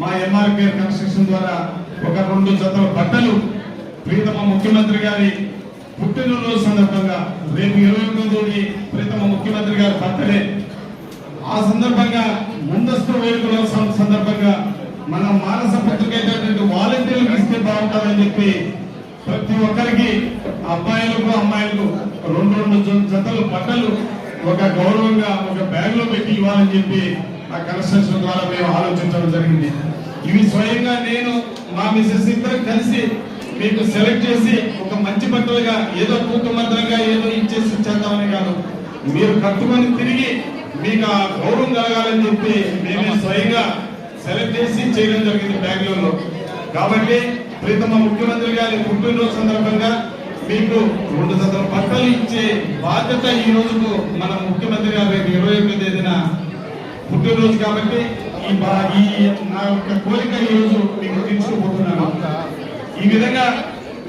మా MRK construction ద్వారా ఒక రెండు జతల బట్టలు ప్రీతమ ముఖ్యమంత్రి గారి పుట్టినరోజు సందర్భంగా రేపు ఇరవై ఎనిమిదో ప్రీతమ ముఖ్యమంత్రి గారి బర్త్డే. ఆ సందర్భంగా ముందస్తు వేడుకల సందర్భంగా మన మానస పత్రిక అయినటువంటి వాలంటీర్లకు ఇస్తే బాగుంటుందని చెప్పి ప్రతి ఒక్కరికి అబ్బాయిలకు అమ్మాయిలకు రెండు రెండు జతలు బట్టలు ఒక గౌరవంగా ఒక బ్యాగ్లో పెట్టి ఇవ్వాలని చెప్పి ఆ కన్స్ట్రక్షన్ ద్వారా మేము ఆలోచించడం జరిగింది. ఇవి స్వయంగా నేను మా మిసెస్ ఇద్దరం కలిసి మీకు సెలెక్ట్ చేసి ఒక మంచి బట్టలుగా ఏదో తూక మంత్రంగా ఏదో ఇచ్చేసి ఇచ్చేద్దామని కాదు. మీరు కట్టుకొని తిరిగి మీకు ఆ గౌరవం కలగాలని చెప్పి మేమే స్వయంగా సెలెక్ట్ చేసి చేయడం జరిగింది బెంగళూరులో. కాబట్టి ప్రీతమ ముఖ్యమంత్రి గారి పుట్టినరోజు సందర్భంగా మీకు రెండు జతల బట్టలు ఇచ్చే బాధ్యత ఈ రోజుకు మన ముఖ్యమంత్రి గారు రేపు ఇరవై ఎనిమిది తేదీన పుట్టినరోజు కాబట్టి ఈ నా యొక్క కోరిక ఈ రోజు మీకు తీర్చుకోబోతున్నాను ఈ విధంగా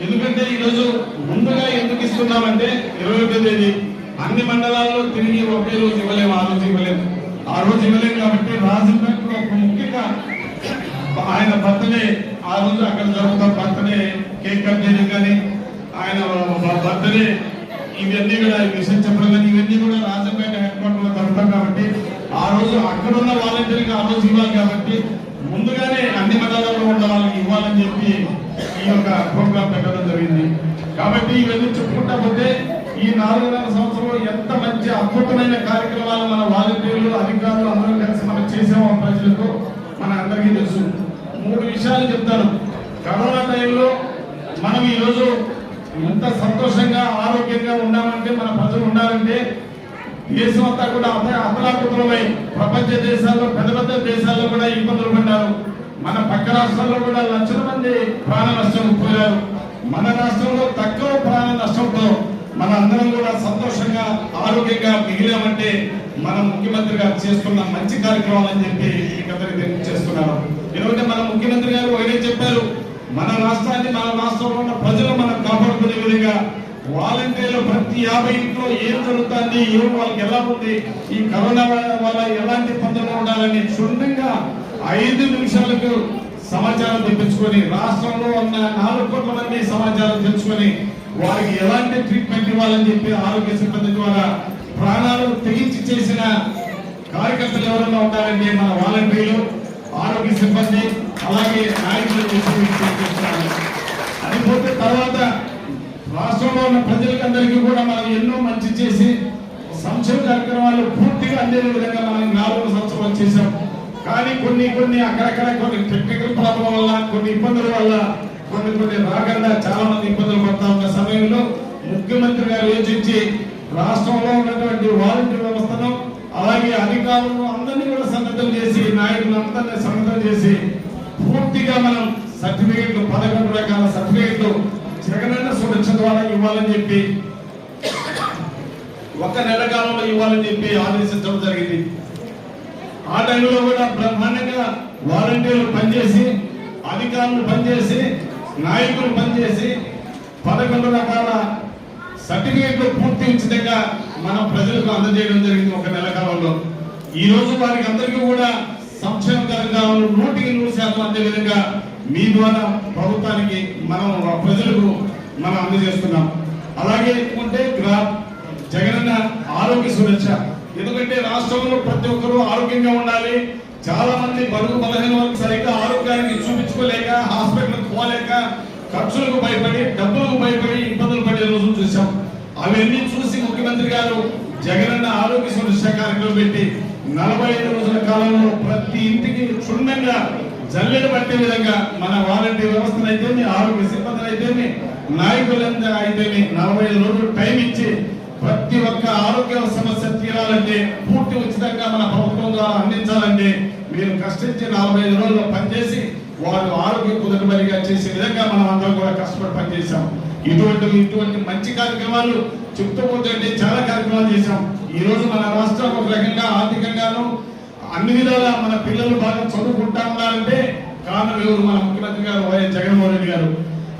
ఎందుకంటే ఈ రోజు ముందుగా ఎందుకు ఇస్తున్నామంటే ఇరవై ఒకటో తేదీ అన్ని మండలాల్లో తిరిగి ఒకే రోజు ఇవ్వలేము ఆ రోజు ఇవ్వలేము. ఆ రోజు ఇవ్వలేము కాబట్టి రాజంపేటలో ఒక ముఖ్యంగా ఆయన బర్త్డే ఆ రోజు అక్కడ జరుగుతున్న బర్త్డే కేక్ కట్ చేయడం కానీ ఆయన బర్త్డే ఇవన్నీ కూడా విషయం చెప్పడం కానీ ఇవన్నీ కూడా రాజంపేట అక్కడ ఉన్న వాలంటీర్కి ఆ రోజు ఇవ్వాలి కాబట్టి ముందుగానే అన్ని మండలాల్లో ఉన్న వాళ్ళకి ఇవ్వాలని చెప్పి ఈ యొక్క ప్రోగ్రామ్ పెట్టడం జరిగింది. కాబట్టి ఇవన్నీ చెప్పుకుంటా పోతే ఈ నాలుగున్నర సంవత్సరంలో ఎంత మంచి అద్భుతమైన కార్యక్రమాలు మన వాలంటీర్లు అధికారులు అందరూ కలిసి మనం చేసామో ప్రజలకు మన అందరికీ తెలుసు. మూడు విషయాలు చెప్తాను. కరోనా టైంలో మనం ఈరోజు ఎంత సంతోషంగా ఆరోగ్యంగా ఉన్నామంటే మన ప్రజలు ఉండాలంటే దేశం అంతా కూడా అత ప్రపంచ దేశాల్లో పెద్ద పెద్ద దేశాల్లో కూడా ఇబ్బందులు పడ్డారు. మన పక్క రాష్ట్రాల్లో కూడా లక్షల మంది ప్రాణ నష్టం పోయారు మన రాష్ట్రంలో తక్కువ ప్రాణ నష్టంతో మన అందరం కూడా సంతోషంగా ఆరోగ్యంగా మిగిలామంటే మన ముఖ్యమంత్రి గారు చేస్తున్న మంచి కార్యక్రమాలు అని చెప్పి ఈ అందరికీ చేస్తున్నారు ఎందుకంటే మన ముఖ్యమంత్రి గారు ఒకటే చెప్పారు మన రాష్ట్రాన్ని మన రాష్ట్రంలో ఉన్న ప్రజలు మనం కాపాడుకునే విధంగా వాలంటీర్లు ప్రతి యాభై ఇంట్లో ఏం జరుగుతుంది ఏం వాళ్ళకి ఎలా ఉంది ఈ కరోనా వల్ల ఎలాంటి ఇబ్బందులు ఉండాలని క్షుణ్ణంగా ఐదు నిమిషాలకు సమాచారం తెప్పించుకొని రాష్ట్రంలో ఉన్న నాలుగు కోట్ల మంది సమాచారం తెచ్చుకొని వారికి ఎలాంటి ట్రీట్మెంట్ ఇవ్వాలని చెప్పి ఆరోగ్య సిబ్బంది ద్వారా ప్రాణాలు తెగించి చేసిన కార్యకర్తలు ఎవరైనా ఉంటారంటే మన వాలంటీర్లు ఆరోగ్య సిబ్బంది అలాగే నాయకులు చేసి మీకు తెలియజేస్తున్నాను. అది పోతే తర్వాత రాష్ట్రంలో ఉన్న ప్రజలకందరికీ కూడా మనం ఎన్నో మంచి చేసి సంక్షేమ కార్యక్రమాలు పూర్తిగా అందే విధంగా మనం నాలుగు సంవత్సరాలు చేశాం. కానీ కొన్ని కొన్ని అక్కడక్కడ కొన్ని టెక్నికల్ ప్రాబ్లం వల్ల కొన్ని ఇబ్బందుల వల్ల కొన్ని కొన్ని రాకుండా చాలా మంది ఇబ్బందులు పడతా ఉన్న సమయంలో ముఖ్యమంత్రి గారు యోచించి రాష్ట్రంలో ఉన్నటువంటి వాలంటీర్ వ్యవస్థను అలాగే అధికారులను అందరినీ కూడా సన్నద్ధం చేసి నాయకులను అందరినీ సన్నద్ధం చేసి పూర్తిగా మనం సర్టిఫికెట్లు పదకొండు రకాల సర్టిఫికెట్లు జగనన్న సురక్ష ద్వారా ఇవ్వాలని చెప్పి ఒక నెల కాలంలో ఇవ్వాలని చెప్పి ఆదేశించడం జరిగింది. ఆ టైంలో కూడా బ్రహ్మాండంగా వాలంటీర్లు పనిచేసి అధికారులు పనిచేసి నాయకులు పనిచేసి పదకొండు రకాల సర్టిఫికేట్లు పూర్తి ఉచితంగా మనం ప్రజలకు అందజేయడం జరిగింది ఒక నెల కాలంలో. ఈ రోజు వారికి అందరికీ కూడా సంక్షేమకరంగా నూటికి నూరు శాతం అందే విధంగా మీ ద్వారా ప్రభుత్వానికి మనం ప్రజలకు మనం అందజేస్తున్నాం. అలాగే ఉంటే గ్రా జగనన్న ఆరోగ్య సురక్ష. ఎందుకంటే రాష్ట్రంలో ప్రతి ఒక్కరూ ఆరోగ్యంగా ఉండాలి. చాలా మంది బరువు బలహీన వరకు సరిగ్గా ఆరోగ్యానికి చూపించుకోలేక హాస్పిటల్కి పోలేక ఖర్చులకు భయపడి డబ్బులకు భయపడి ఇబ్బందులు పడే రోజులు చూసాం అవన్నీ చూసి ముఖ్యమంత్రి గారు జగనన్న ఆరోగ్య సురక్ష కార్యక్రమం పెట్టి నలభై ఐదు రోజుల కాలంలో ప్రతి ఇంటికి క్షుణ్ణంగా జల్లెడ పట్టే విధంగా మన వాలంటీర్ వ్యవస్థలు అయితేమి ఆరోగ్య సిబ్బందిని అయితేమి నాయకులందరూ అయితేమి నలభై ఐదు రోజులు టైం ఇచ్చి ప్రతి ఒక్క ఆరోగ్య సమస్య తీరాలంటే పూర్తి ఉచితంగా మన ప్రభుత్వం ద్వారా అందించాలంటే మీరు కష్టించి నలభై ఐదు రోజులు పనిచేసి వారు ఆరోగ్య కుదురుబడిగా చేసే విధంగా మనం అందరం కూడా కష్టపడి పనిచేశాం. ఇటువంటి ఇటువంటి మంచి కార్యక్రమాలు చెప్తూ పోతుంటే చాలా కార్యక్రమాలు చేశాం. ఈ రోజు మన రాష్ట్రం ఒక రకంగా ఆర్థికంగాను అన్ని విధాలా మన పిల్లలు బాగా చదువుకుంటా ఉన్నారంటే కారణం ఎవరు? మన ముఖ్యమంత్రి గారు వైఎస్ జగన్మోహన్ రెడ్డి గారు.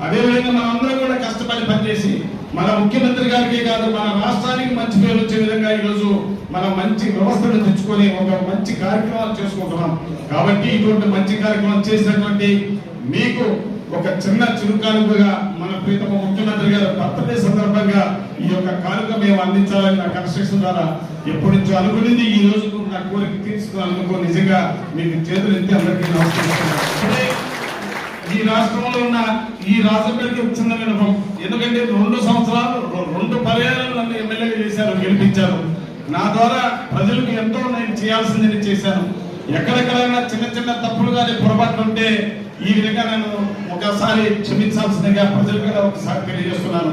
అదేవిధంగా మన అందరం కూడా కష్టపడి పనిచేసి మన ముఖ్యమంత్రి గారికి కాదు మన రాష్ట్రానికి మంచి పేరు వచ్చే విధంగా ఈరోజు మనం మంచి వ్యవస్థను తెచ్చుకొని ఒక మంచి కార్యక్రమాలు చేసుకుంటున్నాం. కాబట్టి ఇటువంటి మంచి కార్యక్రమం చేసినటువంటి మీకు ఒక చిన్న చురుకానుకగా మన ప్రీతమ ముఖ్యమంత్రి గారు బర్త్డే సందర్భంగా ఈ యొక్క కానుక మేము అందించాలని నా కన్స్ట్రక్షన్ ద్వారా ఎప్పటి నుంచో అనుకునేది. ఈ రోజు నా కోరిక తీర్చుకోవాలనుకో నిజంగా మీకు చేతులు ఎత్తి అందరికీ నమస్కరిస్తున్నాను. ఈ రాష్ట్రంలో ఉన్న ఈ రాజంపేటకి చిన్న వినపం. ఎందుకంటే రెండు సంవత్సరాలు రెండు పర్యాలను నన్ను ఎమ్మెల్యేగా చేశారు గెలిపించారు. నా ద్వారా ప్రజలకు ఎంతో నేను చేయాల్సిందని చేశాను. ఎక్కడెక్కడైనా చిన్న చిన్న తప్పులు కానీ పొరపాట్లు ఉంటే ఈ విధంగా నేను ఒకసారి క్షమించాల్సిందిగా ప్రజలు కూడా ఒకసారి తెలియజేస్తున్నాను.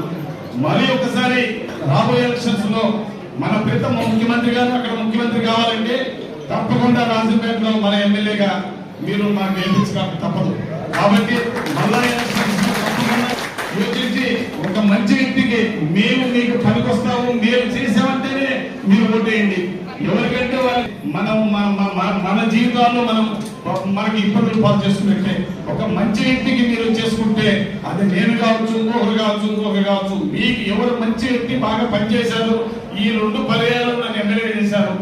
మరీ ఒకసారి రాబోయే ఎలక్షన్స్లో మన ప్రీతం ముఖ్యమంత్రి గారు అక్కడ ముఖ్యమంత్రి కావాలంటే తప్పకుండా రాజంపేటలో మన ఎమ్మెల్యేగా మీరు మాకు గెలిపించక తప్పదు. కాబట్టి మళ్ళా యోచించి ఒక మంచి వ్యక్తికి మేము మీకు పనికొస్తాము మేము చేసామంటేనే మీరు ఓటేయండి. ఎవరికంటే వాళ్ళు మనం మన- మన- మన- మన జీవితాల్లో మనం మనకి ఇబ్బందులు పాలు చేసుకున్నట్టే ఒక మంచి వ్యక్తికి మీరు చేసుకుంటే అది నేను కావచ్చు ఇంకొకరు కావచ్చు ఇంకొకరు కావచ్చు మీకు ఎవరు మంచి వ్యక్తి బాగా పనిచేశారు ఈ రెండు పర్యాలు నన్ను ఎమ్మెల్యే చేశారు.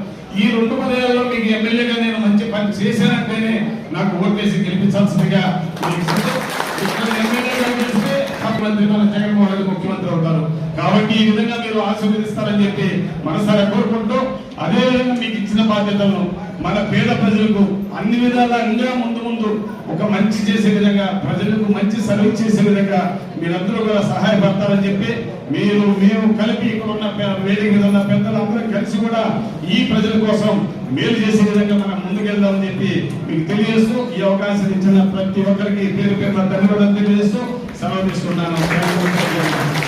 ఈ రెండు పర్యాలలో మీకు ఎమ్మెల్యేగా నేను మంచి పని చేశానంటేనే నాకు ఓటేసి గెలిపించాల్సిందిగా ముఖ్యమంత్రి మన జగన్మోహన్ రెడ్డి ముఖ్యమంత్రి అవుతారు. కాబట్టి ఈ విధంగా మీరు ఆశీర్వదిస్తారని చెప్పి మనసారా కోరుకుంటూ అదే విధంగా మీకు ఇచ్చిన బాధ్యతలను మన పేద ప్రజలకు అన్ని విధాలా ఇంకా ముందు ముందు ఒక మంచి చేసే విధంగా ప్రజలకు మంచి సర్వీస్ చేసే విధంగా మీరందరూ కూడా సహాయపడతారని చెప్పి మీరు మేము కలిపి ఇక్కడ ఉన్న వేదిక మీద ఉన్న పెద్దలందరూ కలిసి కూడా ఈ ప్రజల కోసం మేలు చేసే విధంగా మనం ముందుకెళ్దామని చెప్పి మీకు తెలియజేస్తూ ఈ అవకాశం ఇచ్చిన ప్రతి ఒక్కరికి పేరు పేరు ధన్యవాదాలు తెలియజేస్తూ సెలవు తీసుకున్నాను